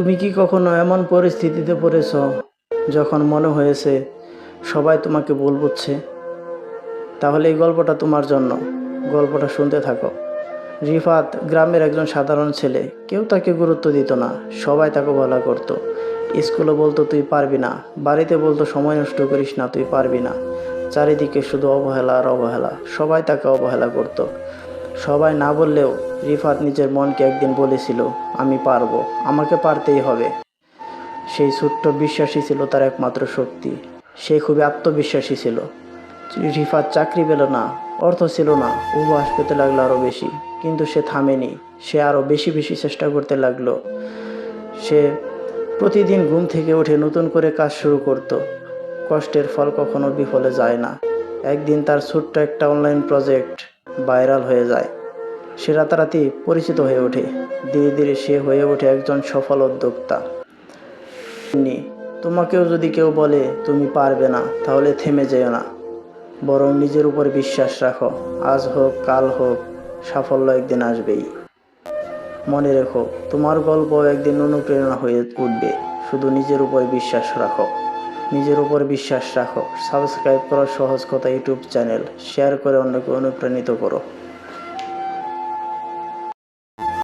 তুমি কি কখনো এমন পরিস্থিতিতে পড়েছ যখন মনে হয়েছে সবাই তোমাকে ভুল বুঝছে? তাহলে এই গল্পটা তোমার জন্য। গল্পটা শুনতে থাকো। রিফাত গ্রামের একজন সাধারণ ছেলে। কেউ তাকে গুরুত্ব দিত না। সবাই তাকে বলা করতো। স্কুলে বলতো, তুই পারবি না। বাড়িতে বলতো, সময় নষ্ট করিস না, তুই পারবি না। চারিদিকে শুধু অবহেলা আর অবহেলা। সবাই তাকে অবহেলা করতো। সবাই না বললেও রিফাত নিজের মনকে একদিন বলেছিল, আমি পারব, আমাকে পারতেই হবে। সেই ছোট্ট বিশ্বাসী ছিল তার একমাত্র শক্তি। সে খুবই আত্মবিশ্বাসী ছিল। রিফাত চাকরি পেল না, অর্থ ছিল না, উপহাস পেতে লাগল আরও বেশি। কিন্তু সে থামেনি, সে আরও বেশি বেশি চেষ্টা করতে লাগল। সে প্রতিদিন ঘুম থেকে উঠে নতুন করে কাজ শুরু করত। কষ্টের ফল কখনো বিফলে যায় না। একদিন তার ছোট্ট একটা অনলাইন প্রজেক্ট ভাইরাল হয়ে যায়। সে রাতারাতি পরিচিত হয়ে ওঠে। ধীরে ধীরে সে হয়ে ওঠে একজন সফল উদ্যোক্তা। তোমাকেও যদি কেউ বলে তুমি পারবে না, তাহলে থেমে যেও না। বরং নিজের উপর বিশ্বাস রাখো। আজ হোক, কাল হোক, সাফল্য একদিন আসবেই। মনে রেখো, তোমার গল্প একদিন অনুপ্রেরণা হয়ে উঠবে। শুধু নিজের উপর বিশ্বাস রাখো। নিজের উপর বিশ্বাস রাখো সাবস্ক্রাইব করো সহজ কথা ইউটিউব চ্যানেল শেয়ার করে অন্যকে অনুপ্রাণিত করো।